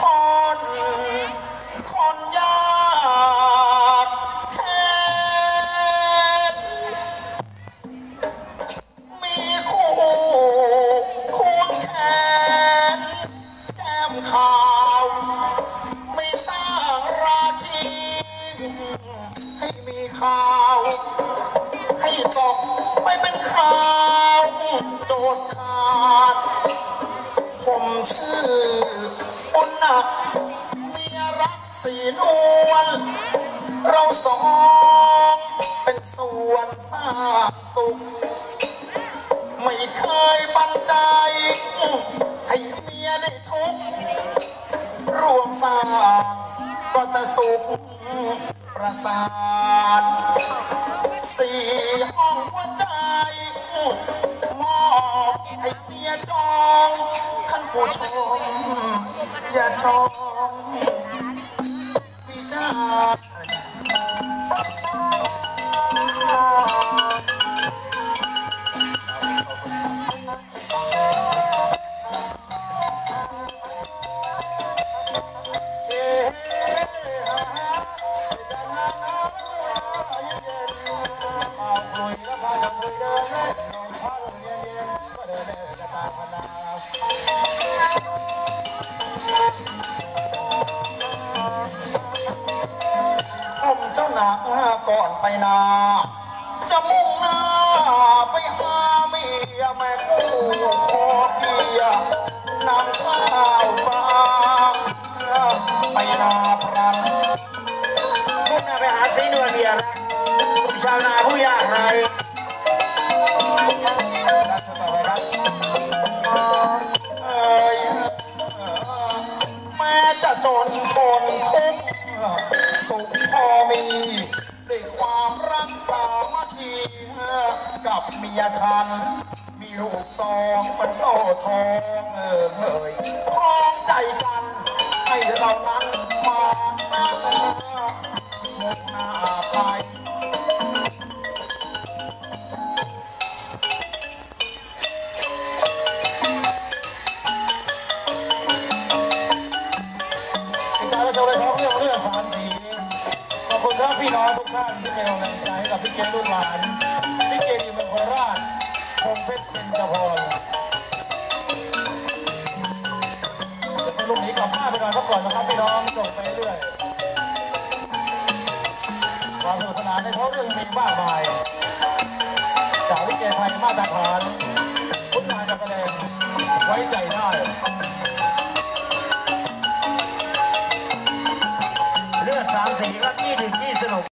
คน คนยากแค้นมีคู่ควงแขนแก้มขาว ไม่สร้างราคีให้มีข่า ชื่ออุณนักเมียรักสีนวลเราสองเป็นส่วนสร้างสุข ไม่เคยปันใจ ให้เมียได้ทุกข์ร่วมสร้างก็แต่สุขประสานสี่ห้องหัวใจมอบให้เมียจอง ท่านผู้ชม อย่าชม นาก่อนไปนา จะมุ่งหน้าไปหาเมียแม่คู่คอเคียนำข้าวปลาไปนาพรันมุ่งหน้าไปหาสีนวลเมียละผมชาวนาผู้ยากไร้รับชมต่อไปครับเอ่ยแม้จะจนทนทุกข์ สุขพอมีด้วยความรักสามัคคีกับเมียฉัน มีลูกสองเหมือนโซ่ทองเออเอ่ยคล้องใจกันให้เรานั้นมานั่งมุ่งหน้าไปการเราจะไปท้องเรื่อง คุณครับพี่น้องทุกท่านที่เป็นกำลังใจให้กับพี่เกศลูกหลานพี่เกศอยู่เมืองโคราชคงเพชรเป็นจพรจะเป็นลูกหนีกลับบ้านไปก่อนสักก่อนนะครับพี่น้องจบไปเรื่อยความสนุกสนานในท้องเรื่องมีมากมายจากวิเกไทยมาตรฐานพุทธานกรแสดงไว้ใจได้